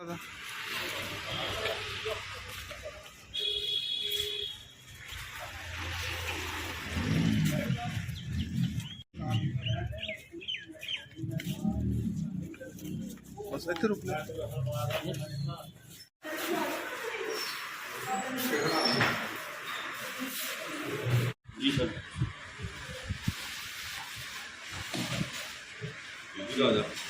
هذا. بس اترك. Obrigado.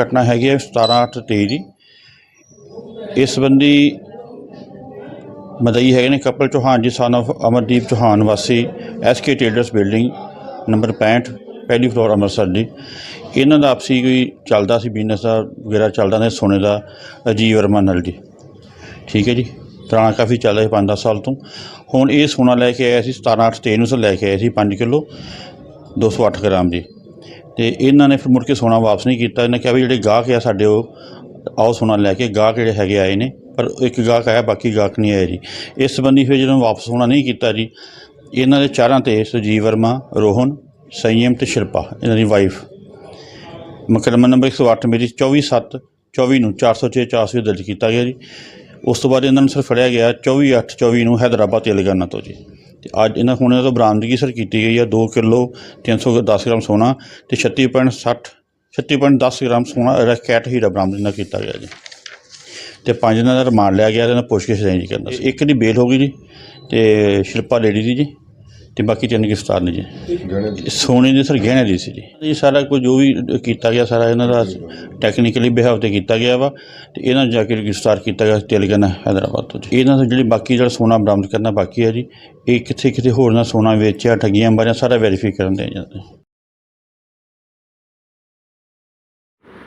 ਘਟਨਾ ਹੈਗੀ ਹੈ 17 8 23 ਦੀ। ਇਸ ਸੰਬੰਧੀ ਮਦਈ ਹੈਗੇ ਨੇ ਕਪਲ ਚੌਹਾਨ ਜੀ ਸਨ of ਅਮਰਦੀਪ ਚੌਹਾਨ ਵਾਸੀ ਐਸਕੇ ਟੇਲਰਸ ਬਿਲਡਿੰਗ ਨੰਬਰ 65 ਪਹਿਲੀ ਫਲੋਰ ਅੰਮ੍ਰਿਤਸਰ ਦੀ। ਇਹਨਾਂ ਦਾ ਆਪਸੀ ਕੋਈ ਚੱਲਦਾ ਸੀ ਬਿਜ਼ਨਸ ਦਾ, ਵਗੈਰਾ ਚੱਲਦਾ ਨੇ ਸੋਨੇ ਦਾ ਅਜੀਵ ਵਰਮਾ ਨਾਲ ਜੀ। ਠੀਕ ਹੈ ਜੀ, ਪੁਰਾਣਾ ਕਾਫੀ ਚੱਲਦਾ ਸੀ 5-10 ਸਾਲ ਤੋਂ। ਹੁਣ ਇਹ ਸੋਨਾ ਲੈ ਕੇ ਆਇਆ ਸੀ 17 8 23 ਨੂੰ ਲੈ ਕੇ ਆਇਆ ਸੀ 5 ਕਿਲੋ 208 ਗ੍ਰਾਮ ਜੀ ਤੇ ਇਹਨਾਂ ਨੇ ਫਿਰ ਮੁੜ ਕੇ ਸੋਨਾ ਵਾਪਸ ਨਹੀਂ ਕੀਤਾ। ਇਹਨਾਂ ਕਿਹਾ ਵੀ ਜਿਹੜੇ ਗਾਹਕ ਆ ਸਾਡੇ ਉਹ, ਆਓ ਸੋਨਾ ਲੈ ਕੇ। ਗਾਹਕ ਜਿਹੜੇ ਹੈਗੇ ਆਏ ਨੇ, ਪਰ ਇੱਕ ਗਾਹਕ ਆਇਆ, ਬਾਕੀ ਗਾਹਕ ਨਹੀਂ ਆਏ ਜੀ। ਇਸ ਸੰਬੰਧੀ ਫਿਰ ਜਦੋਂ ਵਾਪਸ ਸੋਨਾ ਨਹੀਂ ਕੀਤਾ ਜੀ, ਇਹਨਾਂ ਦੇ ਚਾਰਾਂ ਤੇ ਸੁਜੀਵ ਵਰਮਾ, ਰੋਹਨ, ਸੰਯਮ ਤੇ ਸ਼ਿਲਪਾ, ਇਹਨਾਂ ਦੀ ਵਾਈਫ ਮੁਕੱਦਮਾ ਨੰਬਰ 108 ਮੇਰੀ 24 7 24 ਨੂੰ 406 400 ਦਰਜ ਕੀਤਾ ਗਿਆ ਜੀ। ਉਸ ਤੋਂ ਬਾਅਦ ਇਹਨਾਂ ਨੂੰ ਸਰ ਫੜਿਆ ਗਿਆ 24 8 24 ਨੂੰ ਹੈਦਰਾਬਾਦ ਤੇਲੰਗਾਨਾ ਤੋਂ ਜੀ ਤੇ ਅੱਜ ਇਹਨਾਂ ਹੁਣ ਇਹਨਾਂ ਤੋਂ ਬਰਾਮਦਗੀ ਸਰ ਕੀਤੀ ਗਈ ਹੈ 2 ਕਿਲੋ 310 ਗ੍ਰਾਮ ਸੋਨਾ ਤੇ 36.60 36.10 ਗ੍ਰਾਮ ਸੋਨਾ ਰੈਕੈਟ ਹੀਰਾ ਬਰਾਮਦ ਇਹਨਾਂ ਕੀਤਾ ਗਿਆ ਜੀ। ਤੇ ਪੰਜ ਦਿਨਾਂ ਦਾ ਰਿਮਾਂਡ ਲਿਆ ਗਿਆ ਤੇ ਇਹਨਾਂ ਪੁੱਛਗਿੱਛ ਰੇਂਜ ਕਰਨਾ ਸੀ। ਇੱਕ ਦੀ ਬੇਲ ਹੋ ਗਈ ਜੀ ਤੇ ਸ਼ਿਲਪਾ ਲੇਡੀ ਦੀ ਜੀ। ਤੇ ਬਾਕੀ ਤਿੰਨ ਗ੍ਰਿਫਤਾਰ ਨੇ ਜੀ। ਸੋਨੇ ਦੇ ਸਰ ਗਹਿਣੇ ਦੀ ਸੀ ਜੀ। ਇਹ ਸਾਰਾ ਕੁਝ ਜੋ ਵੀ ਕੀਤਾ ਗਿਆ ਸਾਰਾ ਇਹਨਾਂ ਦਾ ਟੈਕਨੀਕਲੀ ਬਿਹੇਵ ਤੇ ਕੀਤਾ ਗਿਆ ਵਾ ਤੇ ਇਹਨਾਂ ਨੂੰ ਜਾ ਕੇ ਗ੍ਰਿਫਤਾਰ ਕੀਤਾ ਗਿਆ ਤੇਲੰਗਾਨਾ ਹੈਦਰਾਬਾਦ ਤੋਂ ਇਹਨਾਂ ਦਾ ਜਿਹੜੀ ਬਾਕੀ ਜਿਹੜਾ ਸੋਨਾ ਬਰਾਮਦ ਕਰਨਾ ਬਾਕੀ ਹੈ ਜੀ ਇਹ ਕਿੱਥੇ ਕਿੱਥੇ ਹੋਰ ਨਾ ਸੋਨਾ ਵੇਚਿਆ ਠੱਗੀਆਂ ਮਾਰਿਆ ਸਾਰਾ ਵੈਰੀਫਾਈ ਕਰਨ ਦੇ ਜਾਂਦੇ